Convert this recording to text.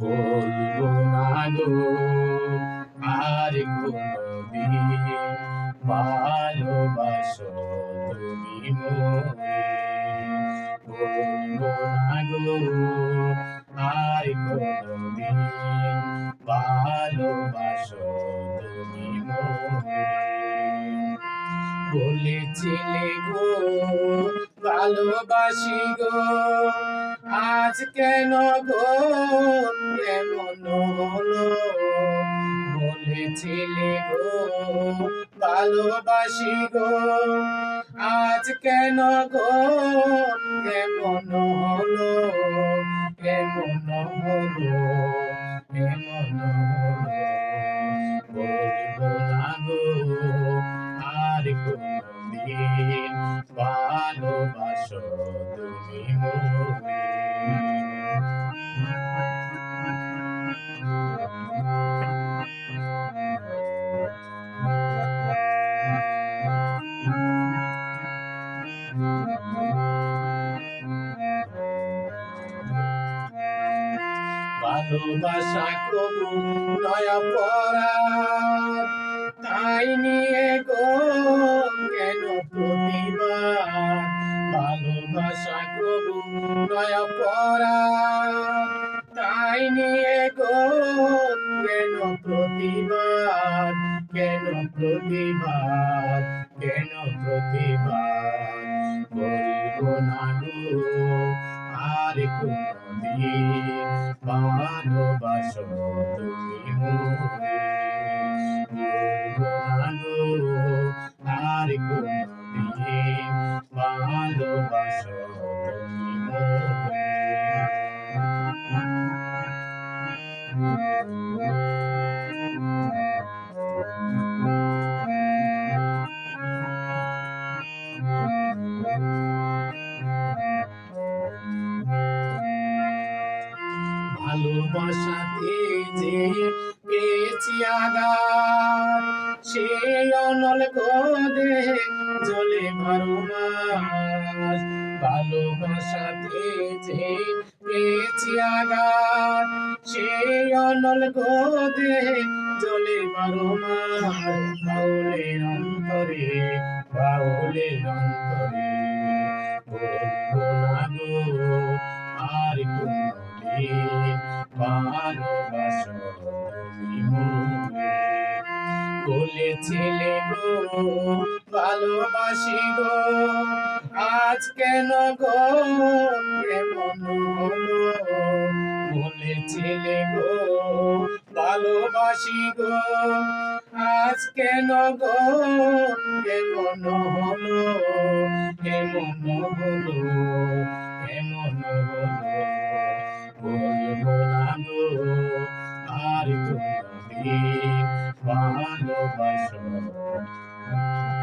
বলব না গো, আর কোনদিন ভালোবাসো তুমি মোরে। বলব না গো, আর কোনদিন ভালোবাসো তুমি মোরে। বলেছিলে গো, ভালোবাসি গো। আজ কেন গো এমন বলেছিলে গো, ভালোবাসি গো। আজ কেন গো এমন হলো এমন হলো এমন হলো গো, আর কোনদিন ভালোবাসো তুমি মোরে। ভালোবাসা কবু নয়া পড়া তাই নিয়ে গো প্রতিবাদ? কেন প্রতিবাদ বলব না গো? আর কোনদিন ভালোবাসো তুমি মোরে। আর কোনদিন ভালোবাসো ভালোবাসাতে যে পেয়েছি আঘাত সে অনল গোদে জলে বারো মাস ভালোবাসাতে যে পেয়েছি আঘাত সে অনল গোদে জলে মাস বাউলের অন্তরে বাউলের অন্তরে বলেছিলে গো, ভালোবাসি গো। আজ কেন গো? এমন হলো? বলেছিলে গো, ভালোবাসি গো। আজ কেন গো? এমন হলো? এমন হলো? এমন হলো? বলব না গো, আর কোনদিন ভালোবাসো বলব না গো